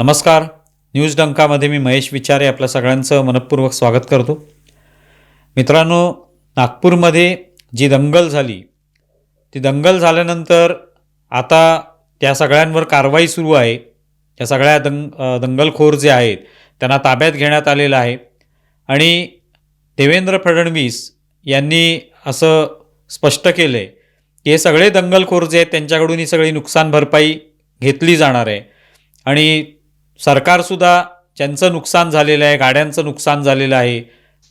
नमस्कार. न्यूज डंकामध्ये मी महेश विचारे आपल्या सगळ्यांचं मनपूर्वक स्वागत करतो. मित्रांनो नागपूरमध्ये जी दंगल झाली ती दंगल झाल्यानंतर आता त्या सगळ्यांवर कारवाई सुरू आहे. त्या सगळ्या दंग दंगलखोर जे आहेत त्यांना ताब्यात घेण्यात आलेलं आहे. आणि देवेंद्र फडणवीस यांनी असं स्पष्ट केलं आहे की हे सगळे दंगलखोर जे आहेत त्यांच्याकडून ही सगळी नुकसान भरपाई घेतली जाणार आहे. आणि सरकारसुद्धा ज्यांचं नुकसान झालेलं आहे गाड्यांचं नुकसान झालेलं आहे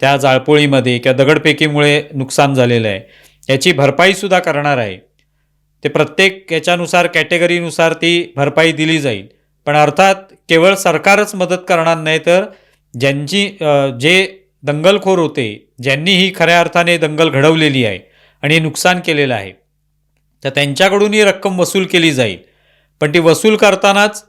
त्या जाळपोळीमध्ये किंवा दगडफेकीमुळे नुकसान झालेलं आहे याची भरपाईसुद्धा करणार आहे. ते प्रत्येक याच्यानुसार कॅटेगरीनुसार ती भरपाई दिली जाईल. पण अर्थात केवळ सरकारच मदत करणार नाही तर ज्यांची जे दंगलखोर होते ज्यांनी ही खऱ्या अर्थाने दंगल घडवलेली आहे आणि नुकसान केलेलं आहे तर त्यांच्याकडून ही रक्कम वसूल केली जाईल. पण ती वसूल करतानाच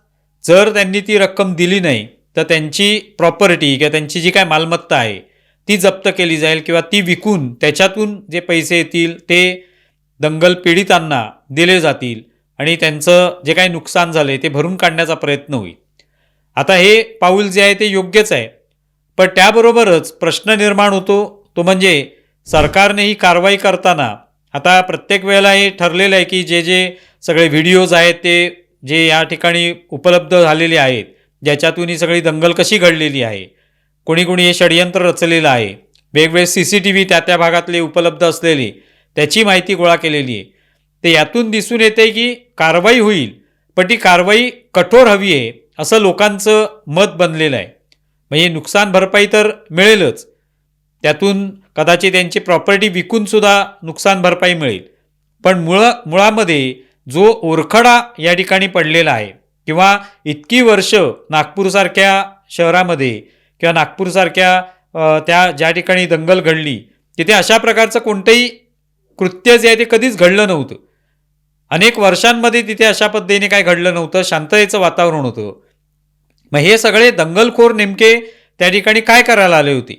जर त्यांनी ती रक्कम दिली नाही तर त्यांची प्रॉपर्टी किंवा त्यांची जी काय मालमत्ता आहे ती जप्त केली जाईल किंवा ती विकून त्याच्यातून जे पैसे येतील ते दंगल पीडितांना दिले जातील आणि त्यांचं जे काही नुकसान झालं आहे ते भरून काढण्याचा प्रयत्न होईल. आता हे पाऊल जे आहे ते योग्यच आहे. पण त्याबरोबरच प्रश्न निर्माण होतो तो म्हणजे सरकारने ही कारवाई करताना आता प्रत्येक वेळेला हे ठरलेलं आहे की जे जे सगळे व्हिडिओज आहेत ते जे या ठिकाणी उपलब्ध झालेले आहेत ज्याच्यातून ही सगळी दंगल कशी घडलेली आहे कोणी कोणी हे षडयंत्र रचलेलं आहे वेगवेगळे सी सी टी व्ही त्या त्या भागातले उपलब्ध असलेले त्याची माहिती गोळा केलेली आहे. ते यातून दिसून येते की कारवाई होईल पण ती कारवाई कठोर हवी आहे असं लोकांचं मत बनलेलं आहे. म्हणजे नुकसान भरपाई तर मिळेलच. त्यातून कदाचित त्यांची प्रॉपर्टी विकूनसुद्धा नुकसान भरपाई मिळेल. पण मुळ मुळामध्ये जो ओरखडा या ठिकाणी पडलेला आहे किंवा इतकी वर्ष नागपूरसारख्या शहरामध्ये किंवा नागपूरसारख्या त्या ज्या ठिकाणी दंगल घडली तिथे अशा प्रकारचं कोणतंही कृत्य जे आहे ते कधीच घडलं नव्हतं. अनेक वर्षांमध्ये तिथे अशा पद्धतीने काय घडलं नव्हतं शांततेचं वातावरण होतं. मग हे सगळे दंगलखोर नेमके त्या ठिकाणी काय करायला आले होते?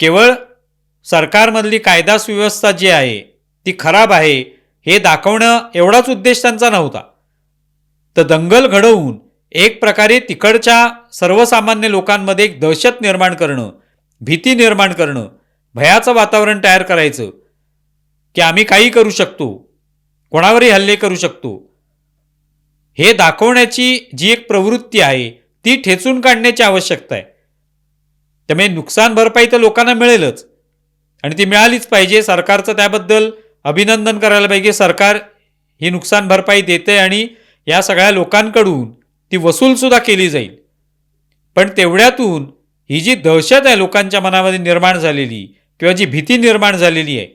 केवळ सरकारमधली कायदा सुव्यवस्था जी आहे ती खराब आहे हे दाखवणं एवढाच उद्देश त्यांचा नव्हता. तर दंगल घडवून एक प्रकारे तिकडच्या सर्वसामान्य लोकांमध्ये एक दहशत निर्माण करणं भीती निर्माण करणं भयाचं वातावरण तयार करायचं की आम्ही काही करू शकतो कोणावरही हल्ले करू शकतो हे दाखवण्याची जी एक प्रवृत्ती आहे ती ठेचून काढण्याची आवश्यकता आहे. त्यामुळे नुकसान भरपाई तर लोकांना मिळेलच आणि ती मिळालीच पाहिजे सरकारचं त्याबद्दल अभिनंदन करायला पाहिजे. सरकार ही नुकसान भरपाई देते आणि या सगळ्या लोकांकडून ती वसूलसुद्धा केली जाईल. पण तेवढ्यातून ही जी दहशत आहे लोकांच्या मनामध्ये निर्माण झालेली किंवा जी भीती निर्माण झालेली आहे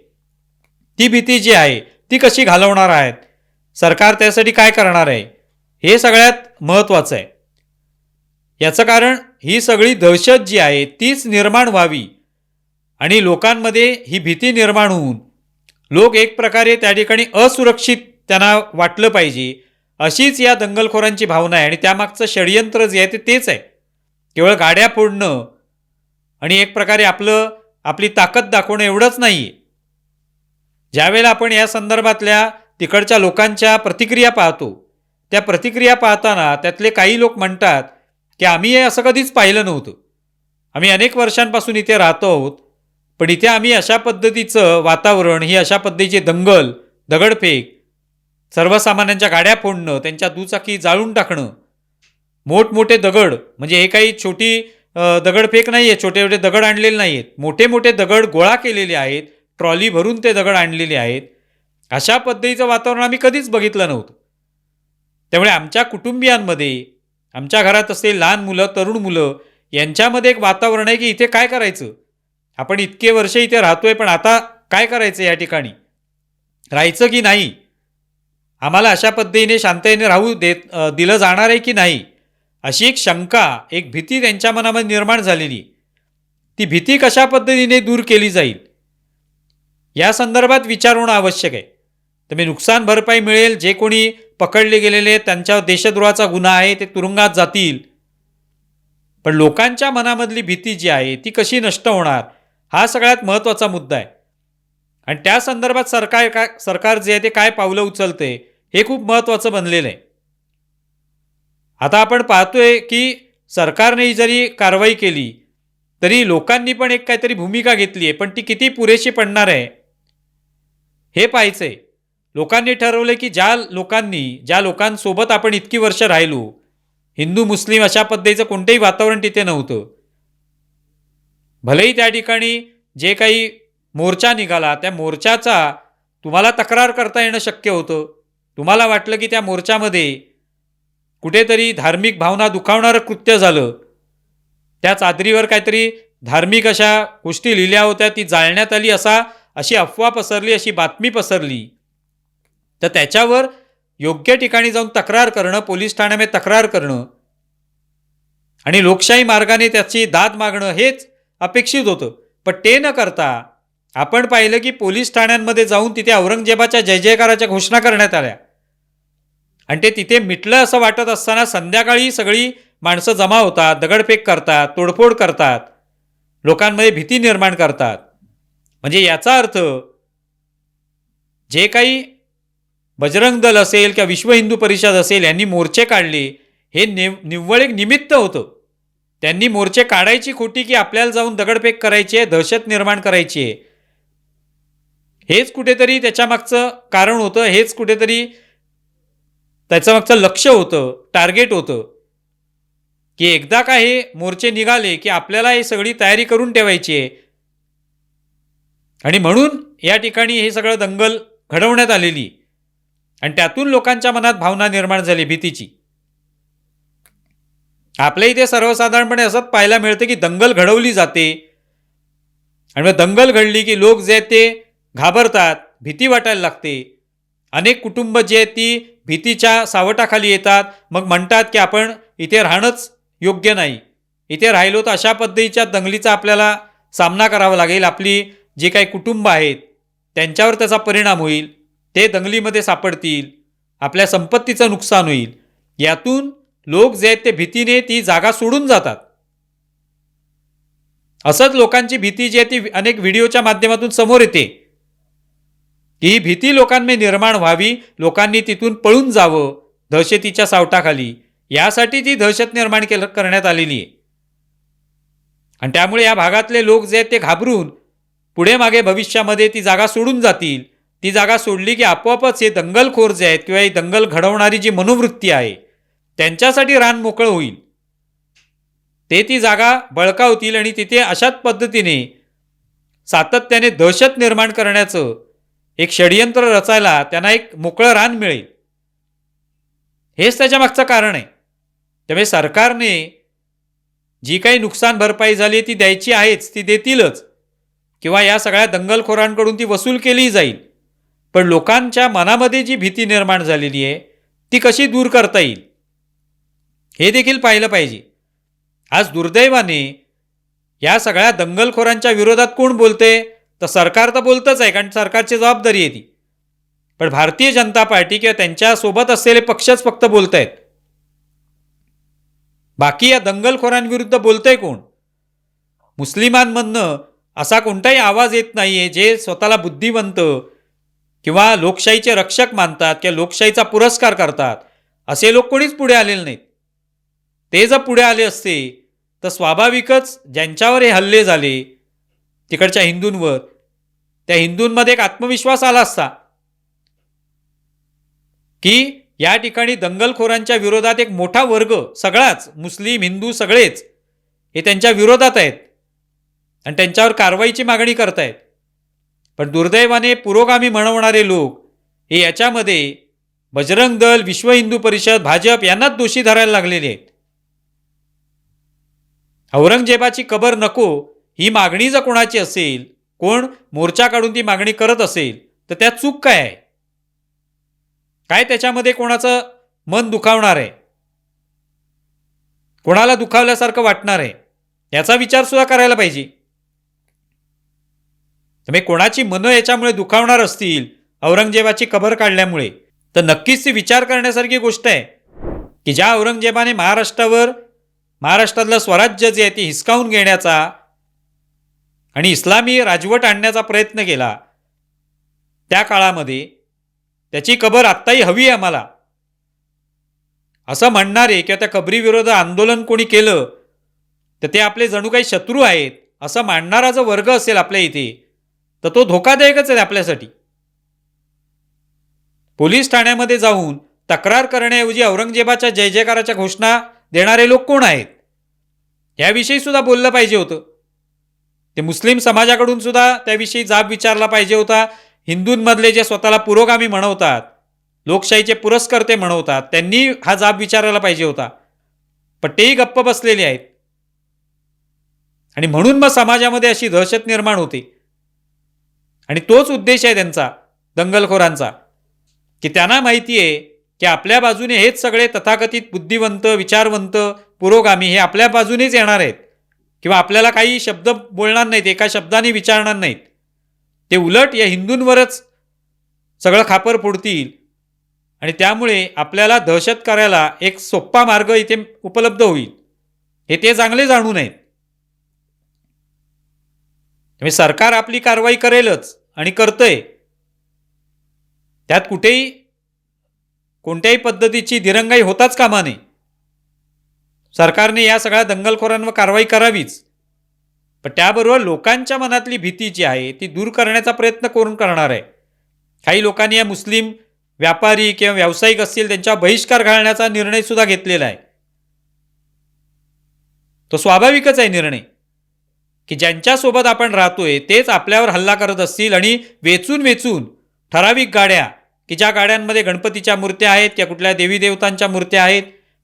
ती भीती जी आहे ती कशी घालवणार आहेत? सरकार त्यासाठी काय करणार आहे? हे सगळ्यात महत्त्वाचं आहे. याचं कारण ही सगळी दहशत जी आहे तीच निर्माण व्हावी आणि लोकांमध्ये ही भीती निर्माण होऊन लोक एक प्रकारे त्या ठिकाणी असुरक्षित त्यांना वाटलं पाहिजे अशीच या दंगलखोरांची भावना आहे. आणि त्यामागचं षडयंत्र जे आहे ते तेच आहे. केवळ गाड्या फोडणं आणि एक प्रकारे आपलं आपली ताकद दाखवणं एवढंच नाही. आहे ज्यावेळेला आपण या संदर्भातल्या तिकडच्या लोकांच्या प्रतिक्रिया पाहतो त्या प्रतिक्रिया पाहताना त्यातले काही लोक म्हणतात की आम्ही हे असं कधीच पाहिलं नव्हतं. आम्ही अनेक वर्षांपासून इथे राहतो आहोत. पण इथे आम्ही अशा पद्धतीचं वातावरण ही अशा पद्धतीची दंगल दगडफेक सर्वसामान्यांच्या गाड्या फोडणं त्यांच्या दुचाकी जाळून टाकणं मोठमोठे दगड म्हणजे हे काही छोटी दगडफेक नाही आहे छोटे छोटे दगड आणलेले नाही आहेत मोठे मोठे दगड गोळा केलेले आहेत ट्रॉली भरून ते दगड आणलेले आहेत. अशा पद्धतीचं वातावरण आम्ही कधीच बघितलं नव्हतं. त्यामुळे आमच्या कुटुंबियांमध्ये आमच्या घरात असलेली लहान मुलं तरुण मुलं यांच्यामध्ये एक वातावरण आहे की इथे काय करायचं? आपण इतके वर्ष इथे राहतोय पण आता काय करायचं या ठिकाणी? राहायचं की नाही? आम्हाला अशा पद्धतीने शांततेने राहू देत दिलं जाणार आहे की नाही? अशी एक शंका एक भीती त्यांच्या मनामध्ये निर्माण झालेली. ती भीती कशा पद्धतीने दूर केली जाईल? या संदर्भात विचार होणं आवश्यक आहे. तर मी नुकसान भरपाई मिळेल जे कोणी पकडले गेलेले त्यांच्या देशद्रोहाचा गुन्हा आहे ते तुरुंगात जातील. पण लोकांच्या मनामधली भीती जी आहे ती कशी नष्ट होणार? हा सगळ्यात महत्त्वाचा मुद्दा आहे. आणि त्या संदर्भात सरकार काय सरकार जे आहे ते काय पावलं उचलते हे खूप महत्त्वाचं बनलेलं आहे. आता आपण पाहतोय की सरकारने जरी कारवाई केली तरी लोकांनी पण एक काहीतरी भूमिका घेतली आहे पण ती किती पुरेशी पडणार आहे हे पाहायचं आहे लोकांनी ठरवलं की ज्या लोकांनी ज्या लोकांसोबत आपण इतकी वर्ष राहिलो हिंदू मुस्लिम अशा पद्धतीचं कोणतंही वातावरण तिथे नव्हतं. भलेही त्या ठिकाणी जे काही मोर्चा निघाला त्या मोर्चाचा तुम्हाला तक्रार करता येणं शक्य होतं. तुम्हाला वाटलं की त्या मोर्चामध्ये कुठेतरी धार्मिक भावना दुखावणारं कृत्य झालं. त्या चादरीवर काहीतरी धार्मिक अशा गोष्टी लिहिल्या होत्या ती जाळण्यात आली असा अशी अफवा पसरली अशी बातमी पसरली. तर त्याच्यावर योग्य ठिकाणी जाऊन तक्रार करणं पोलीस ठाण्यामध्ये तक्रार करणं आणि लोकशाही मार्गाने त्याची दाद मागणं हेच अपेक्षित होतं. पण ते न करता आपण पाहिलं की पोलीस ठाण्यांमध्ये जाऊन तिथे औरंगजेबाच्या जय जयकाराच्या घोषणा करण्यात आल्या. आणि ते तिथे मिटलं असं वाटत असताना संध्याकाळी सगळी माणसं जमा होतात दगडफेक करतात तोडफोड करतात. लोकांमध्ये भीती निर्माण करतात. म्हणजे याचा अर्थ जे काही बजरंग दल असेल किंवा विश्व हिंदू परिषद असेल यांनी मोर्चे काढले हे निव निव्वळ एक निमित्त होतं. त्यांनी मोर्चे काढायची खोटी की आपल्याला जाऊन दगडफेक करायची आहे दहशत निर्माण करायची आहे? हेच कुठेतरी त्याच्यामागचं कारण होतं हेच कुठेतरी त्याच्यामागचं लक्ष होतं टार्गेट होतं. की एकदा का हे मोर्चे निघाले की आपल्याला ही सगळी तयारी करून ठेवायची आहे. आणि म्हणून या ठिकाणी हे सगळं दंगल घडवण्यात आलेली. आणि त्यातून लोकांच्या मनात भावना निर्माण झाली भीतीची. आपल्या इथे सर्वसाधारणपणे असंच पाहायला मिळतं की दंगल घडवली जाते. आणि मग दंगल घडली की लोक जे ते घाबरतात भीती वाटायला लागते. अनेक कुटुंब जे आहेत ती भीतीच्या सावटाखाली येतात. मग म्हणतात की आपण इथे राहणंच योग्य नाही. इथे राहिलो तर अशा पद्धतीच्या दंगलीचा आपल्याला सामना करावा लागेल. आपली जे काही कुटुंब आहेत त्यांच्यावर त्याचा परिणाम होईल. ते दंगलीमध्ये सापडतील. आपल्या संपत्तीचं नुकसान होईल. यातून लोक जे आहेत ते भीतीने ती जागा सोडून जातात. असंच लोकांची भीती जी आहे ती अनेक व्हिडिओच्या माध्यमातून समोर येते. की ही भीती लोकांमध्ये निर्माण व्हावी लोकांनी तिथून पळून जावं दहशतीच्या सावटाखाली. यासाठी ती दहशत निर्माण केलं करण्यात आलेली आहे. आणि त्यामुळे या भागातले लोक जे आहेत ते घाबरून पुढे मागे भविष्यामध्ये ती जागा सोडून जातील. ती जागा सोडली की आपोआपच हे दंगलखोर जे आहेत किंवा ही दंगल घडवणारी जी मनोवृत्ती आहे त्यांच्यासाठी रान मोकळं होईल. ते ती जागा बळकावतील आणि तिथे अशाच पद्धतीने सातत्याने दहशत निर्माण करण्याचं एक षडयंत्र रचायला त्यांना एक मोकळं रान मिळेल. हेच त्याच्या मागचं कारण आहे. त्यामुळे सरकारने जी काही नुकसान भरपाई झाली ती द्यायची आहेच ती देतीलच. किंवा या सगळ्या दंगलखोरांकडून ती वसूल केली जाईल. पण लोकांच्या मनामध्ये जी भीती निर्माण झालेली आहे ती कशी दूर करता येईल? हे देखील पाहिलं पाहिजे. आज दुर्दैवाने या सगळ्या दंगलखोरांच्या विरोधात कोण बोलते? तर सरकार तर बोलतच आहे कारण सरकारची जबाबदारी आहे ती. पण भारतीय जनता पार्टी किंवा त्यांच्यासोबत असलेले पक्षच फक्त बोलत आहेत बाकी या दंगलखोरांविरुद्ध बोलतंय कोण? मुस्लिमांमधनं असा कोणताही आवाज येत नाही आहे जे स्वतःला बुद्धिवंत किंवा लोकशाहीचे रक्षक मानतात किंवा लोकशाहीचा पुरस्कार करतात. असे लोक कोणीच पुढे आलेले नाहीत. ते जर पुढे आले असते तर स्वाभाविकच ज्यांच्यावर हे हल्ले झाले तिकडच्या हिंदूंवर त्या हिंदूंमध्ये एक आत्मविश्वास आला असता. की या ठिकाणी दंगलखोरांच्या विरोधात एक मोठा वर्ग सगळाच मुस्लिम हिंदू सगळेच हे त्यांच्या विरोधात आहेत. आणि त्यांच्यावर कारवाईची मागणी करतायत. पण दुर्दैवाने पुरोगामी म्हणवणारे लोक हे याच्यामध्ये बजरंग दल विश्व हिंदू परिषद भाजप यांनाच दोषी धरायला लागलेले आहेत. औरंगजेबाची कबर नको ही मागणी जर कोणाची असेल कोण मोर्चा काढून ती मागणी करत असेल तर त्यात चूक काय आहे? काय त्याच्यामध्ये कोणाचं मन दुखावणार आहे? कोणाला दुखावल्यासारखं वाटणार आहे? याचा विचार सुद्धा करायला पाहिजे. त्यामुळे कोणाची मनं याच्यामुळे दुखावणार असतील औरंगजेबाची कबर काढल्यामुळे? तर नक्कीच ती विचार करण्यासारखी गोष्ट आहे की ज्या औरंगजेबाने महाराष्ट्रावर महाराष्ट्रातलं स्वराज्य जे आहे ते हिसकावून घेण्याचा आणि इस्लामी राजवट आणण्याचा प्रयत्न केला त्या काळामध्ये त्याची कबर आत्ताही हवी आहे आम्हाला. असं म्हणणारे किंवा त्या कबरीविरोध आंदोलन कोणी केलं तर ते आपले जणू काही शत्रू आहेत असं मांडणारा जो वर्ग असेल आपल्या इथे तर तो धोकादायकच आहे आपल्यासाठी. पोलीस ठाण्यामध्ये जाऊन तक्रार करण्याऐवजी औरंगजेबाच्या जय जयकाराच्या घोषणा देणारे लोक कोण आहेत? याविषयी सुद्धा बोललं पाहिजे होतं. ते मुस्लिम समाजाकडून सुद्धा त्याविषयी जाब विचारला पाहिजे होता. हिंदूंमधले जे स्वतःला पुरोगामी म्हणवतात लोकशाहीचे पुरस्कर्ते म्हणवतात त्यांनी हा जाब विचारायला पाहिजे होता. पण तेही गप्प बसलेले आहेत. आणि म्हणून मग समाजामध्ये अशी दहशत निर्माण होते. आणि तोच उद्देश आहे त्यांचा दंगलखोरांचा की त्यांना माहिती आहे की आपल्या बाजूने हेच सगळे तथाकथित बुद्धिवंत विचारवंत पुरोगामी हे आपल्या बाजूनेच येणार आहेत. किंवा आपल्याला काही शब्द बोलणार नाहीत एका शब्दाने विचारणार नाहीत. ते उलट या हिंदूंवरच सगळं खापर फोडतील. आणि त्यामुळे आपल्याला दहशत करायला एक सोप्पा मार्ग इथे उपलब्ध होईल. हे ते चांगले जाणून आहेत त्यामुळे सरकार आपली कारवाई करेलच आणि करतंय. त्यात कुठेही कोणत्याही पद्धतीची दिरंगाई होताच कामा नये सरकारने या सगळ्या दंगलखोरांवर कारवाई करावीच. पण त्याबरोबर लोकांच्या मनातली भीती जी आहे ती दूर करण्याचा प्रयत्न करून करणार आहे? काही लोकांनी या मुस्लिम व्यापारी किंवा व्यावसायिक असतील त्यांच्या बहिष्कार घालण्याचा निर्णय सुद्धा घेतलेला आहे. तो स्वाभाविकच आहे निर्णय. की ज्यांच्यासोबत आपण राहतोय तेच आपल्यावर हल्ला करत असतील आणि वेचून वेचून ठराविक गाड्या की ज्या गाड्यांमध्ये गणपतीच्या मूर्त्या आहेत त्या कुठल्या देवी देवतांच्या मूर्त्या आहेत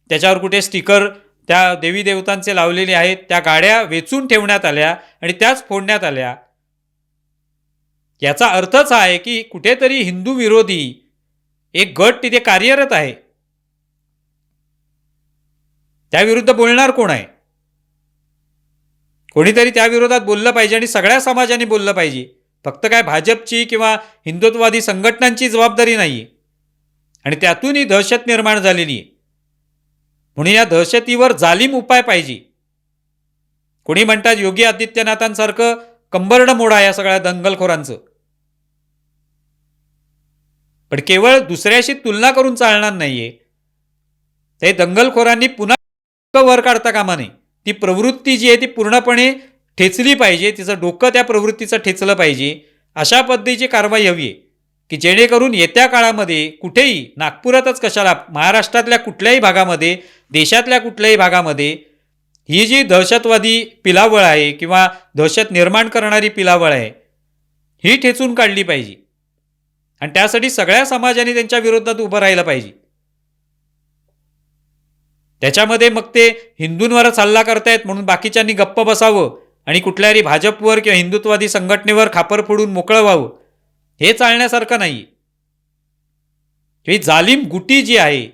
त्याच्यावर कुठे स्टिकर त्या देवी देवतांचे लावलेले आहेत त्या गाड्या वेचून ठेवण्यात आल्या आणि त्याच फोडण्यात आल्या. याचा अर्थच हा आहे की कुठेतरी हिंदू विरोधी एक गट तिथे कार्यरत आहे. त्याविरुद्ध बोलणार कोण आहे? कोणीतरी त्या विरोधात बोललं पाहिजे आणि सगळ्या समाजाने बोललं पाहिजे. फक्त काय भाजपची किंवा हिंदुत्ववादी संघटनांची जबाबदारी नाही. आहे आणि त्यातून ही दहशत निर्माण झालेली आहे. म्हणून या दहशतीवर जालीम उपाय पाहिजे. कोणी म्हणतात योगी आदित्यनाथांसारखं कंबरड मोडा या सगळ्या दंगलखोरांचं. पण केवळ दुसऱ्याशी तुलना करून चालणार नाहीये. ते दंगलखोरांनी पुन्हा वर काढता कामा नये. ती प्रवृत्ती जी आहे ती पूर्णपणे ठेचली पाहिजे तिचं डोकं त्या प्रवृत्तीचं ठेचलं पाहिजे अशा पद्धतीची कारवाई हवी आहे. की जेणेकरून येत्या काळामध्ये कुठेही नागपुरातच कशाला महाराष्ट्रातल्या कुठल्याही भागामध्ये देशातल्या कुठल्याही भागामध्ये ही जी दहशतवादी पिलावळ आहे किंवा दहशत निर्माण करणारी पिलावळ आहे ही ठेचून काढली पाहिजे. आणि त्यासाठी सगळ्या समाजाने त्यांच्या विरोधात उभं राहिलं पाहिजे. त्याच्यामध्ये मग ते हिंदूंवरच हल्ला करतायत म्हणून बाकीच्यांनी गप्प बसावं आणि कुठल्याही भाजपवर किंवा हिंदुत्ववादी संघटनेवर खापर फोडून मोकळं व्हावं हे चालण्यासारखं नाही. ही जालिम गुटी जी आहे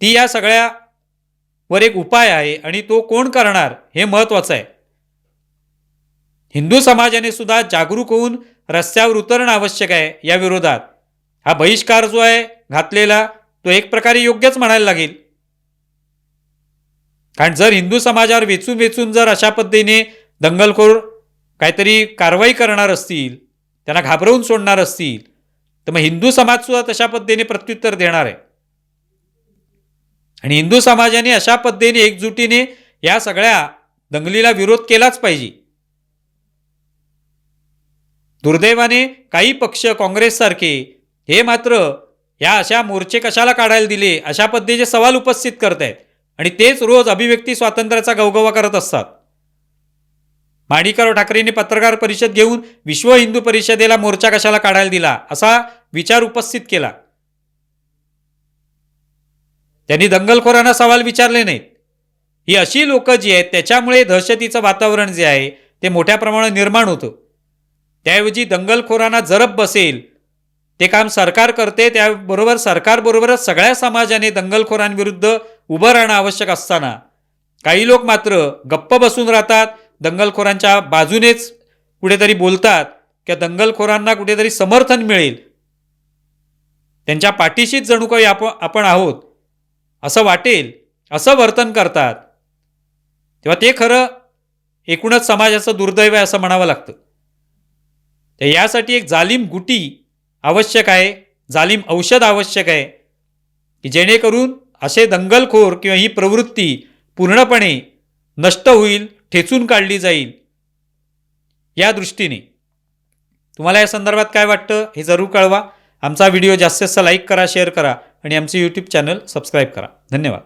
ती या सगळ्यावर एक उपाय आहे आणि तो कोण करणार हे महत्त्वाचं आहे. हिंदू समाजाने सुद्धा जागरूक होऊन रस्त्यावर उतरणं आवश्यक आहे या विरोधात. हा बहिष्कार जो आहे घातलेला तो एक प्रकारे योग्यच म्हणायला लागेल. कारण जर हिंदू समाजावर वेचून वेचून जर अशा पद्धतीने दंगलखोर काहीतरी कारवाई करणार असतील त्यांना घाबरवून सोडणार असतील तर मग हिंदू समाजसुद्धा तशा पद्धतीने प्रत्युत्तर देणार आहे. आणि हिंदू समाजाने अशा पद्धतीने एकजुटीने या सगळ्या दंगलीला विरोध केलाच पाहिजे. दुर्दैवाने काही पक्ष काँग्रेससारखे हे मात्र या अशा मोर्चे कशाला काढायला दिले अशा पद्धतीचे सवाल उपस्थित करत आहेत आणि तेच रोज अभिव्यक्ती स्वातंत्र्याचा गवगवा करत असतात. माणिकराव ठाकरेंनी पत्रकार परिषद घेऊन विश्व हिंदू परिषदेला मोर्चा कशाला काढायला दिला असा विचार उपस्थित केला. त्यांनी दंगलखोरांना सवाल विचारले नाहीत. ही अशी लोकं जी आहेत त्याच्यामुळे दहशतीचं वातावरण जे आहे ते मोठ्या प्रमाणात निर्माण होतं. त्याऐवजी दंगलखोरांना जरब बसेल ते काम सरकार करते त्याबरोबर सरकारबरोबरच सगळ्या समाजाने दंगलखोरांविरुद्ध उभं राहणं आवश्यक असताना. काही लोक मात्र गप्प बसून राहतात दंगलखोरांच्या बाजूनेच कुठेतरी बोलतात किंवा दंगलखोरांना कुठेतरी समर्थन मिळेल. त्यांच्या पाठीशीच जणू काही आप आपण आहोत असं वाटेल असं वर्तन करतात. तेव्हा ते खरं एकूणच समाजाचं दुर्दैव आहे असं म्हणावं लागतं. तर यासाठी एक जालिम गुटी आवश्यक आहे जालिम औषध आवश्यक आहे की जेणेकरून असे दंगलखोर किंवा ही प्रवृत्ती पूर्णपणे नष्ट होईल ठेचून काढली जाईल. या दृष्टीने. तुम्हाला या संदर्भात काय वाटतं हे जरूर कळवा. आमचा व्हिडिओ जास्तीत जास्त लाईक करा शेअर करा आणि आमचे यूट्यूब चॅनल सबस्क्राईब करा. धन्यवाद.